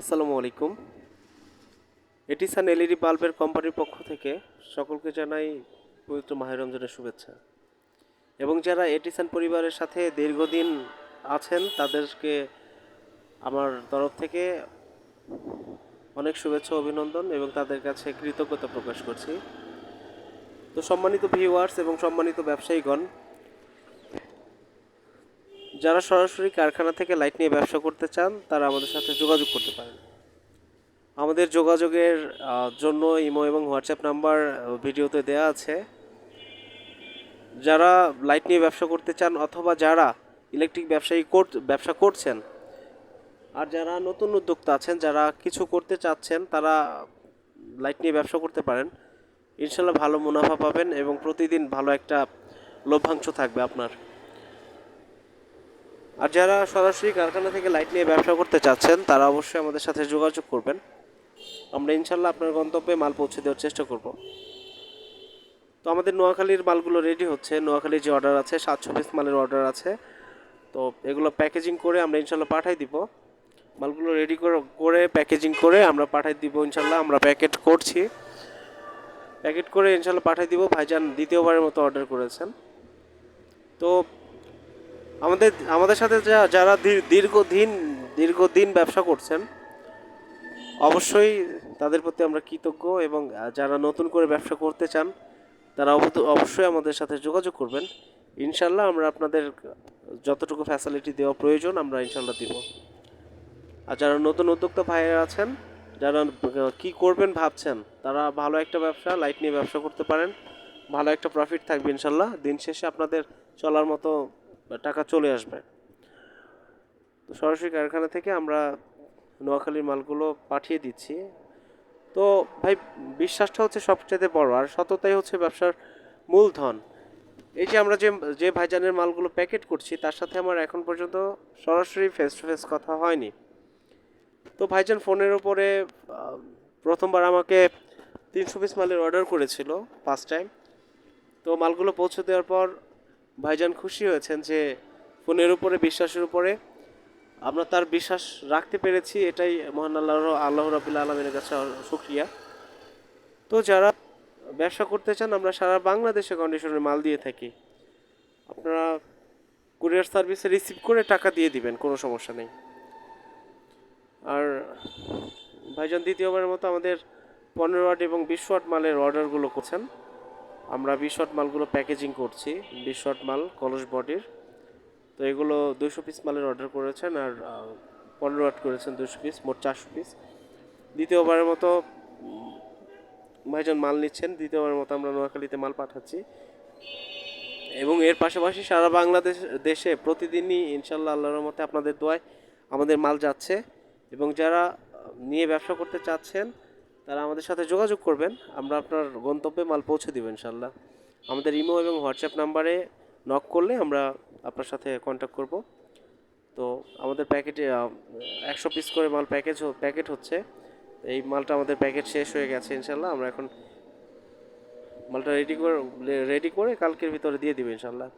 আসসালামু আলাইকুম। এটিসান এলইডি বাল্বের কোম্পানির পক্ষ থেকে সকলকে জানাই পবিত্র মাহের রমজানের শুভেচ্ছা। এবং যারা এটিসান পরিবারের সাথে দীর্ঘদিন আছেন, তাদেরকে আমার তরফ থেকে অনেক শুভেচ্ছা অভিনন্দন এবং তাদের কাছে কৃতজ্ঞতা প্রকাশ করছি। তো সম্মানিত ভিউয়ার্স এবং সম্মানিত ব্যবসায়ীগণ যারা সরাসরি কারখানা থেকে লাইট নিয়ে ব্যবসা করতে চান, তারা আমাদের সাথে যোগাযোগ করতে পারেন। আমাদের যোগাযোগের জন্য ইমো এবং হোয়াটসঅ্যাপ নাম্বার ভিডিওতে দেওয়া আছে। যারা লাইট নিয়ে ব্যবসা করতে চান অথবা যারা ইলেকট্রিক ব্যবসায়ী ব্যবসা করছেন, আর যারা নতুন উদ্যোক্তা আছেন, যারা কিছু করতে চাচ্ছেন, তারা লাইট নিয়ে ব্যবসা করতে পারেন। ইনশাল্লাহ ভালো মুনাফা পাবেন এবং প্রতিদিন ভালো একটা লভ্যাংশ থাকবে আপনার। আর যারা সরাসরি কারখানা থেকে লাইট নিয়ে ব্যবসা করতে চাচ্ছেন, তারা অবশ্যই আমাদের সাথে যোগাযোগ করবেন। আমরা ইনশাল্লাহ আপনার গন্তব্যে মাল পৌঁছে দেওয়ার চেষ্টা করব। তো আমাদের নোয়াখালীর মালগুলো রেডি হচ্ছে। নোয়াখালীর যে অর্ডার আছে, সাতশো পিস মালের অর্ডার আছে। তো এগুলো প্যাকেজিং করে আমরা ইনশাল্লাহ পাঠাই দিব। মালগুলো রেডি করে করে প্যাকেজিং করে আমরা পাঠাই দিব ইনশাল্লাহ। আমরা প্যাকেট করছি। প্যাকেট করে ইনশাল্লাহ পাঠাই দিব। ভাইজান দ্বিতীয়বারের মতো অর্ডার করেছেন। তো আমাদের আমাদের সাথে যারা দীর- দীর্ঘদিন দীর্ঘদিন ব্যবসা করছেন, অবশ্যই তাদের প্রতি আমরা কৃতজ্ঞ এবং যারা নতুন করে ব্যবসা করতে চান, তারা অবশ্যই আমাদের সাথে যোগাযোগ করবেন। ইনশাল্লাহ আমরা আপনাদের, যতটুকু ফ্যাসিলিটি দেওয়া প্রয়োজন, আমরা ইনশাল্লাহ দিব। আর যারা নতুন উদ্যোক্তা ভাইয়েরা আছেন, যারা কি করবেন ভাবছেন, তারা ভালো একটা ব্যবসা লাইট নিয়ে ব্যবসা করতে পারেন। ভালো একটা প্রফিট থাকবে ইনশাল্লাহ। দিন শেষে আপনাদের চলার মতো টাকা চলে আসবে। তো সরাসরি কারখানা থেকে আমরা নোয়াখালীর মালগুলো পাঠিয়ে দিচ্ছি। তো ভাই, বিশ্বাসটা হচ্ছে সবচেয়ে বড়, আর সততাই হচ্ছে ব্যবসার মূলধন। এই যে আমরা যে যে ভাইজানের মালগুলো প্যাকেট করছি, তার সাথে আমার এখন পর্যন্ত সরাসরি ফেস টু ফেস কথা হয়নি। তো ভাইজান ফোনের ওপরে প্রথমবার আমাকে তিনশো পিস মালের অর্ডার করেছিল ফার্স্ট টাইম তো মালগুলো পৌঁছে দেওয়ার পর ভাইজান খুশি হয়েছেন যে ফোনের উপরে, বিশ্বাসের উপরে আমরা তার বিশ্বাস রাখতে পেরেছি। এটাই মহান আল্লাহ আল্লাহ রাবুল্লা আলমের কাছে শুক্রিয়া। তো যারা ব্যবসা করতে চান, আমরা সারা বাংলাদেশে কন্ডিশনের মাল দিয়ে থাকি। আপনারা কুরিয়ার সার্ভিসে রিসিভ করে টাকা দিয়ে দিবেন, কোনো সমস্যা নেই। আর ভাইজান, দ্বিতীয়বারের মতো আমাদের পনেরো ওয়াট এবং বিশ ওয়াট মালের অর্ডারগুলো করছেন। আমরা বিশ ওয়াট মালগুলো প্যাকেজিং করছি বিশ ওয়াট মাল, কলস বডির। তো এগুলো দুশো পিস মালের অর্ডার করেছেন আর পনেরো ওয়াট করেছেন দুশো পিস মোট চারশো পিস দ্বিতীয়বারের মতো ভাইজান মাল নিচ্ছেন, দ্বিতীয়বারের মতো আমরা নোয়াখালীতে মাল পাঠাচ্ছি। এবং এর পাশাপাশি সারা বাংলাদেশ, দেশে প্রতিদিনই ইনশাল্লাহ আল্লাহর মতে আপনাদের দোয়ায় আমাদের মাল যাচ্ছে। এবং যারা নিয়ে ব্যবসা করতে চাচ্ছেন তারা আমাদের সাথে যোগাযোগ করবেন। আমরা আপনার গন্তব্যে মাল পৌঁছে দেবো ইনশাল্লাহ আমাদের ইমো এবং হোয়াটসঅ্যাপ নাম্বারে নক করলে আমরা আপনার সাথে কন্ট্যাক্ট করব। তো আমাদের প্যাকেটে একশো পিস করে মাল প্যাকেজ প্যাকেট হচ্ছে। এই মালটা আমাদের প্যাকেট শেষ হয়ে গেছে ইনশাল্লাহ আমরা এখন মালটা রেডি করে রেডি করে কালকের ভিতরে দিয়ে দিবে ইনশাল্লাহ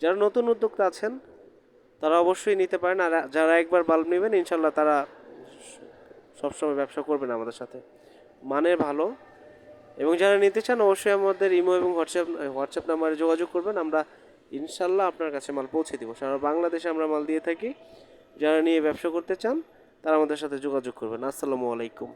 যারা নতুন উদ্যোক্তা আছেন, তারা অবশ্যই নিতে পারেন। আর যারা একবার বাল্ব নেবেন ইনশাল্লাহ তারা সবসময় ব্যবসা করবেন আমাদের সাথে। মানের ভালো। এবং যারা নিতে চান অবশ্যই আমাদের ইমো এবং হোয়াটসঅ্যাপ হোয়াটসঅ্যাপ নাম্বারে যোগাযোগ করবেন। আমরা ইনশাল্লাহ আপনার কাছে মাল পৌঁছে দিব। সারা বাংলাদেশে আমরা মাল দিয়ে থাকি। যারা নিয়ে ব্যবসা করতে চান, তারা আমাদের সাথে যোগাযোগ করবেন। আসসালামু আলাইকুম।